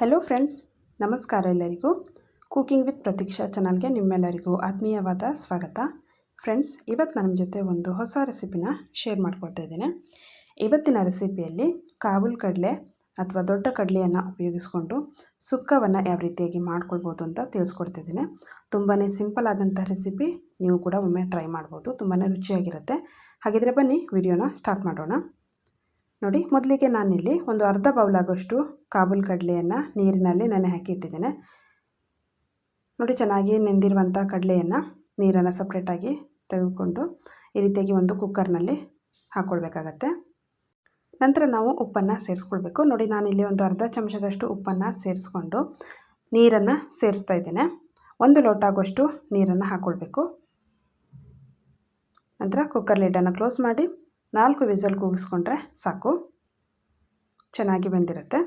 Hello friends ನಮಸ್ಕಾರ ಎಲ್ಲರಿಗೂ. Cooking with Pratiksha ಚಾನಲ್ಗೆ ನಿಮ್ಮೆಲ್ಲರಿಗೂ ಆತ್ಮೀಯವಾದ ಸ್ವಾಗತ. ಫ್ರೆಂಡ್ಸ್ ಇವತ್ತು ನನ್ನ ಜೊತೆ ಒಂದು ಹೊಸ ರೆಸಿಪಿನ ಶೇರ್ ಮಾಡ್ಕೊಳ್ತಾ ಇದ್ದೇನೆ. ಇವತ್ತಿನ ರೆಸಿಪಿಯಲ್ಲಿ ಕಾಬೂಲ್ ಕಡಲೆ ಅಥವಾ ದೊಡ್ಡ ಕಡಲೆಯನ್ನು ಉಪಯೋಗಿಸ್ಕೊಂಡು ಸುಕ್ಕವನ್ನು ಯಾವ ರೀತಿಯಾಗಿ ಮಾಡ್ಕೊಳ್ಬೋದು ಅಂತ ತಿಳಿಸ್ಕೊಡ್ತಿದ್ದೀನಿ ತುಂಬಾ ಸಿಂಪಲ್ ಆದಂಥ ರೆಸಿಪಿ ನೀವು ಕೂಡ ಒಮ್ಮೆ ಟ್ರೈ ಮಾಡ್ಬೋದು. ತುಂಬಾ ರುಚಿಯಾಗಿರುತ್ತೆ. ಹಾಗಿದ್ರೆ ಬನ್ನಿ ವಿಡಿಯೋನ ಸ್ಟಾರ್ಟ್ ಮಾಡೋಣ. ನೋಡಿ, ಮೊದಲಿಗೆ ನಾನಿಲ್ಲಿ ಒಂದು ಅರ್ಧ ಬೌಲಾಗೋಷ್ಟು ಕಾಬೂಲ್ ಕಡಲೆಯನ್ನು ನೀರಿನಲ್ಲಿ ನೆನೆ ಹಾಕಿ ಇಟ್ಟಿದ್ದೇನೆ ನೋಡಿ, ಚೆನ್ನಾಗಿ ನೆಂದಿರುವಂಥ ಕಡಲೆಯನ್ನು ನೀರನ್ನು ಸಪ್ರೇಟಾಗಿ ತೆಗೆದುಕೊಂಡು ಈ ರೀತಿಯಾಗಿ ಒಂದು ಕುಕ್ಕರ್ನಲ್ಲಿ ಹಾಕ್ಕೊಳ್ಬೇಕಾಗತ್ತೆ ನಂತರ ನಾವು ಉಪ್ಪನ್ನು ಸೇರಿಸ್ಕೊಳ್ಬೇಕು. ನೋಡಿ, ನಾನಿಲ್ಲಿ ಒಂದು ಅರ್ಧ ಚಮಚದಷ್ಟು ಉಪ್ಪನ್ನು ಸೇರಿಸ್ಕೊಂಡು ನೀರನ್ನು ಸೇರಿಸ್ತಾ ಇದ್ದೇನೆ. ಒಂದು ಲೋಟ ಆಗುವಷ್ಟು ನೀರನ್ನು ಹಾಕ್ಕೊಳ್ಬೇಕು ನಂತರ ಕುಕ್ಕರ್ ಲಿಡ್ಡನ್ನು ಕ್ಲೋಸ್ ಮಾಡಿ. ನಾಲ್ಕು ವಿಸಲ್ ಕೂಗಿಸ್ಕೊಂಡ್ರೆ ಸಾಕು. ಚೆನ್ನಾಗಿ ಬೆಂದಿರುತ್ತೆ.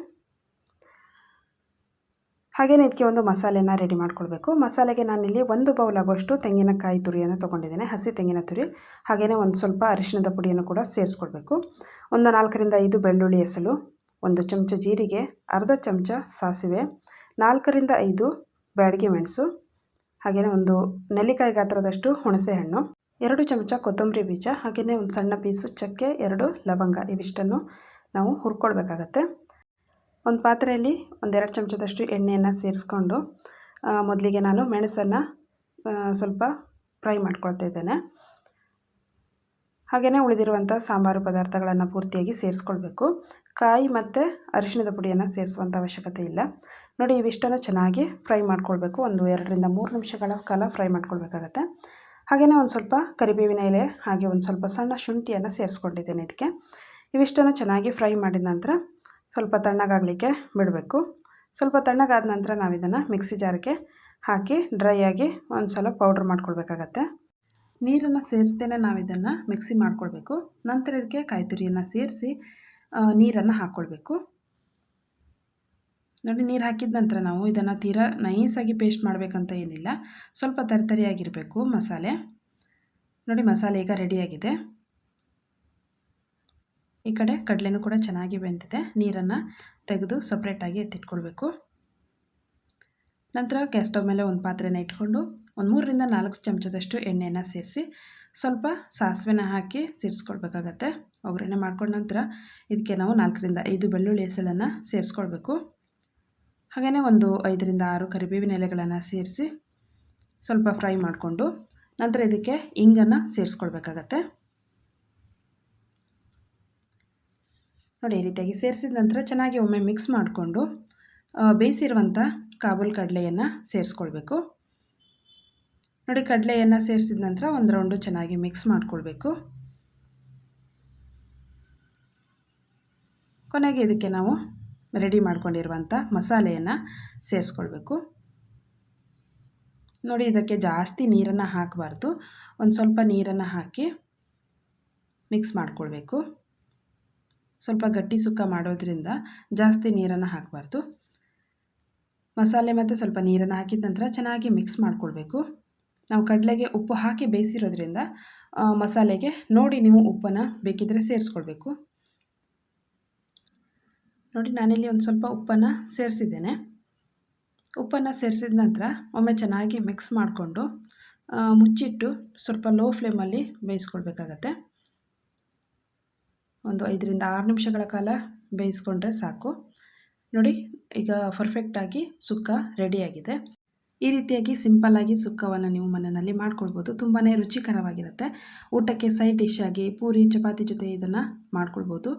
ಹಾಗೆಯೇ ಇದಕ್ಕೆ ಒಂದು ಮಸಾಲೆನ ರೆಡಿ ಮಾಡ್ಕೊಳ್ಬೇಕು. ಮಸಾಲೆಗೆ ನಾನಿಲ್ಲಿ ಒಂದು ಬೌಲ್ ಆಗುವಷ್ಟು ತೆಂಗಿನಕಾಯಿ ತುರಿಯನ್ನು ತೊಗೊಂಡಿದ್ದೇನೆ. ಹಸಿ ತೆಂಗಿನ ತುರಿ ಹಾಗೆಯೇ ಒಂದು ಸ್ವಲ್ಪ ಅರಿಶಿಣದ ಪುಡಿಯನ್ನು ಕೂಡ ಸೇರಿಸ್ಕೊಳ್ಬೇಕು. ಒಂದು ನಾಲ್ಕರಿಂದ ಐದು ಬೆಳ್ಳುಳ್ಳಿ ಎಸಲು ಒಂದು ಚಮಚ ಜೀರಿಗೆ, ಅರ್ಧ ಚಮಚ ಸಾಸಿವೆ, ನಾಲ್ಕರಿಂದ ಐದು ಬ್ಯಾಡಿಗೆ ಮೆಣಸು ಹಾಗೆಯೇ ಒಂದು ನೆಲ್ಲಿಕಾಯಿ ಗಾತ್ರದಷ್ಟು ಹುಣಸೆ ಹಣ್ಣು ಎರಡು ಚಮಚ ಕೊತ್ತಂಬರಿ ಬೀಜ, ಹಾಗೆಯೇ ಒಂದು ಸಣ್ಣ ಪೀಸು ಚಕ್ಕೆ, ಎರಡು ಲವಂಗ, ಇವಿಷ್ಟನ್ನು ನಾವು ಹುರ್ಕೊಳ್ಬೇಕಾಗತ್ತೆ. ಒಂದು ಪಾತ್ರೆಯಲ್ಲಿ ಒಂದೆರಡು ಚಮಚದಷ್ಟು ಎಣ್ಣೆಯನ್ನು ಸೇರಿಸ್ಕೊಂಡು ಮೊದಲಿಗೆ ನಾನು ಮೆಣಸನ್ನು ಸ್ವಲ್ಪ ಫ್ರೈ ಮಾಡ್ಕೊಳ್ತಾ ಇದ್ದೇನೆ. ಹಾಗೆಯೇ ಉಳಿದಿರುವಂಥ ಸಾಂಬಾರು ಪದಾರ್ಥಗಳನ್ನು ಪೂರ್ತಿಯಾಗಿ ಸೇರಿಸ್ಕೊಳ್ಬೇಕು. ಕಾಯಿ ಮತ್ತು ಅರಿಶಿಣದ ಪುಡಿಯನ್ನು ಸೇರಿಸುವಂಥ ಅವಶ್ಯಕತೆ ಇಲ್ಲ. ನೋಡಿ, ಇವಿಷ್ಟನ್ನು ಚೆನ್ನಾಗಿ ಫ್ರೈ ಮಾಡ್ಕೊಳ್ಬೇಕು. ಒಂದು ಎರಡರಿಂದ ಮೂರು ನಿಮಿಷಗಳ ಕಾಲ ಫ್ರೈ ಮಾಡ್ಕೊಳ್ಬೇಕಾಗತ್ತೆ. ಹಾಗೆಯೇ ಒಂದು ಸ್ವಲ್ಪ ಕರಿಬೇವಿನ ಎಲೆ, ಹಾಗೆ ಒಂದು ಸ್ವಲ್ಪ ಸಣ್ಣ ಶುಂಠಿಯನ್ನು ಸೇರಿಸ್ಕೊಂಡಿದ್ದೇನೆ ಇದಕ್ಕೆ. ಇವಿಷ್ಟನ್ನು ಚೆನ್ನಾಗಿ ಫ್ರೈ ಮಾಡಿದ ನಂತರ ಸ್ವಲ್ಪ ತಣ್ಣಗಾಗಲಿಕ್ಕೆ ಬಿಡಬೇಕು. ಸ್ವಲ್ಪ ತಣ್ಣಗಾದ ನಂತರ ನಾವು ಇದನ್ನು ಮಿಕ್ಸಿ ಜಾರಿಗೆ ಹಾಕಿ ಡ್ರೈ ಆಗಿ ಒಂದು ಸಲ ಪೌಡ್ರ್ ಮಾಡ್ಕೊಳ್ಬೇಕಾಗತ್ತೆ. ನೀರನ್ನು ಸೇರಿಸ್ದೇ ನಾವು ಇದನ್ನು ಮಿಕ್ಸಿ ಮಾಡ್ಕೊಳ್ಬೇಕು. ನಂತರ ಇದಕ್ಕೆ ಕಾಯಿ ತುರಿಯನ್ನು ಸೇರಿಸಿ ನೀರನ್ನು ಹಾಕ್ಕೊಳ್ಬೇಕು ನೋಡಿ, ನೀರು ಹಾಕಿದ ನಂತರ ನಾವು ಇದನ್ನು ತೀರಾ ನೈಸಾಗಿ ಪೇಸ್ಟ್ ಮಾಡಬೇಕಂತ ಏನಿಲ್ಲ. ಸ್ವಲ್ಪ ತರಿತರಿಯಾಗಿರಬೇಕು ಮಸಾಲೆ. ನೋಡಿ, ಮಸಾಲೆ ಈಗ ರೆಡಿಯಾಗಿದೆ ಈ ಕಡೆ ಕಡಲೆನೂ ಕೂಡ ಚೆನ್ನಾಗಿ ಬೆಂದಿದೆ. ನೀರನ್ನು ತೆಗೆದು ಸಪ್ರೇಟಾಗಿ ಎತ್ತಿಟ್ಕೊಳ್ಬೇಕು. ನಂತರ ಗ್ಯಾಸ್ ಸ್ಟವ್ ಮೇಲೆ ಒಂದು ಪಾತ್ರೆನ ಇಟ್ಕೊಂಡು ಒಂದು ಮೂರರಿಂದ ನಾಲ್ಕು ಚಮಚದಷ್ಟು ಎಣ್ಣೆಯನ್ನು ಸೇರಿಸಿ ಸ್ವಲ್ಪ ಸಾಸಿವೆನ ಹಾಕಿ ಸೇರಿಸ್ಕೊಳ್ಬೇಕಾಗತ್ತೆ. ಒಗ್ಗರಣೆ ಮಾಡ್ಕೊಂಡ ನಂತರ ಇದಕ್ಕೆ ನಾವು ನಾಲ್ಕರಿಂದ ಐದು ಬೆಳ್ಳುಳ್ಳಿ ಹೆಸಳನ್ನು ಸೇರಿಸ್ಕೊಳ್ಬೇಕು. ಹಾಗೆಯೇ ಒಂದು ಐದರಿಂದ ಆರು ಕರಿಬೇವಿನ ಎಲೆಗಳನ್ನು ಸೇರಿಸಿ ಸ್ವಲ್ಪ ಫ್ರೈ ಮಾಡಿಕೊಂಡು ನಂತರ ಇದಕ್ಕೆ ಇಂಗನ್ನು ಸೇರಿಸ್ಕೊಳ್ಬೇಕಾಗತ್ತೆ. ನೋಡಿ, ಈ ರೀತಿಯಾಗಿ ಸೇರಿಸಿದ ನಂತರ ಚೆನ್ನಾಗಿ ಒಮ್ಮೆ ಮಿಕ್ಸ್ ಮಾಡಿಕೊಂಡು ಬೇಯಿಸಿರುವಂಥ ಕಾಬೂಲ್ ಕಡಲೆಯನ್ನು ಸೇರಿಸ್ಕೊಳ್ಬೇಕು. ನೋಡಿ, ಕಡಲೆಯನ್ನು ಸೇರಿಸಿದ ನಂತರ ಒಂದು ರೌಂಡು ಚೆನ್ನಾಗಿ ಮಿಕ್ಸ್ ಮಾಡಿಕೊಳ್ಬೇಕು. ಕೊನೆಗೆ ಇದಕ್ಕೆ ನಾವು ರೆಡಿ ಮಾಡ್ಕೊಂಡಿರುವಂಥ ಮಸಾಲೆಯನ್ನು ಸೇರಿಸ್ಕೊಳ್ಬೇಕು. ನೋಡಿ, ಇದಕ್ಕೆ ಜಾಸ್ತಿ ನೀರನ್ನು ಹಾಕಬಾರ್ದು. ಒಂದು ಸ್ವಲ್ಪ ನೀರನ್ನು ಹಾಕಿ ಮಿಕ್ಸ್ ಮಾಡಿಕೊಳ್ಬೇಕು. ಸ್ವಲ್ಪ ಗಟ್ಟಿ ಸುಕ್ಕ ಮಾಡೋದ್ರಿಂದ ಜಾಸ್ತಿ ನೀರನ್ನು ಹಾಕಬಾರ್ದು. ಮಸಾಲೆ ಮತ್ತು ಸ್ವಲ್ಪ ನೀರನ್ನು ಹಾಕಿದ ನಂತರ ಚೆನ್ನಾಗಿ ಮಿಕ್ಸ್ ಮಾಡಿಕೊಳ್ಬೇಕು. ನಾವು ಕಡಲೆಗೆ ಉಪ್ಪು ಹಾಕಿ ಬೇಯಿಸಿರೋದ್ರಿಂದ ಮಸಾಲೆಗೆ ನೋಡಿ ನೀವು ಉಪ್ಪನ್ನು ಬೇಕಿದ್ದರೆ ಸೇರಿಸ್ಕೊಳ್ಬೇಕು. ನೋಡಿ, ನಾನಿಲ್ಲಿ ಒಂದು ಸ್ವಲ್ಪ ಉಪ್ಪನ್ನು ಸೇರಿಸಿದ್ದೇನೆ. ಉಪ್ಪನ್ನು ಸೇರಿಸಿದ ನಂತರ ಒಮ್ಮೆ ಚೆನ್ನಾಗಿ ಮಿಕ್ಸ್ ಮಾಡಿಕೊಂಡು ಮುಚ್ಚಿಟ್ಟು ಸ್ವಲ್ಪ ಲೋ ಫ್ಲೇಮಲ್ಲಿ ಬೇಯಿಸ್ಕೊಳ್ಬೇಕಾಗತ್ತೆ. ಒಂದು ಐದರಿಂದ ಆರು ನಿಮಿಷಗಳ ಕಾಲ ಬೇಯಿಸ್ಕೊಂಡ್ರೆ ಸಾಕು. ನೋಡಿ, ಈಗ ಪರ್ಫೆಕ್ಟಾಗಿ ಸುಕ್ಕ ರೆಡಿಯಾಗಿದೆ ಈ ರೀತಿಯಾಗಿ ಸಿಂಪಲ್ಲಾಗಿ ಸುಕ್ಕವನ್ನು ನೀವು ಮನೆಯಲ್ಲಿ ಮಾಡ್ಕೊಳ್ಬೋದು. ತುಂಬಾ ರುಚಿಕರವಾಗಿರುತ್ತೆ. ಊಟಕ್ಕೆ ಸೈಡ್ ಡಿಶ್ ಆಗಿ ಪೂರಿ, ಚಪಾತಿ ಜೊತೆ ಇದನ್ನು ಮಾಡ್ಕೊಳ್ಬೋದು.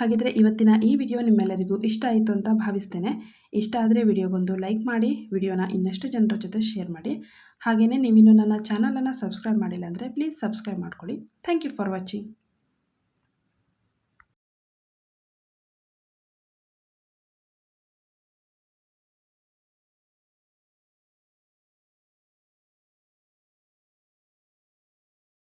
ಹಾಗಿದ್ರೆ ಇವತ್ತಿನ ಈ ವಿಡಿಯೋ ನಿಮ್ಮೆಲ್ಲರಿಗೂ ಇಷ್ಟ ಆಯಿತು ಅಂತ ಭಾವಿಸ್ತೇನೆ. ಇಷ್ಟ ಆದರೆ ವಿಡಿಯೋಗೊಂದು ಲೈಕ್ ಮಾಡಿ, ವಿಡಿಯೋನ ಇನ್ನಷ್ಟು ಜನರ ಜೊತೆ ಶೇರ್ ಮಾಡಿ. ಹಾಗೆಯೇ ನೀವಿನ್ನು ನನ್ನ ಚಾನಲನ್ನು ಸಬ್ಸ್ಕ್ರೈಬ್ ಮಾಡಿಲ್ಲ ಅಂದರೆ ಪ್ಲೀಸ್ ಸಬ್ಸ್ಕ್ರೈಬ್ ಮಾಡ್ಕೊಳ್ಳಿ. Thank you for watching.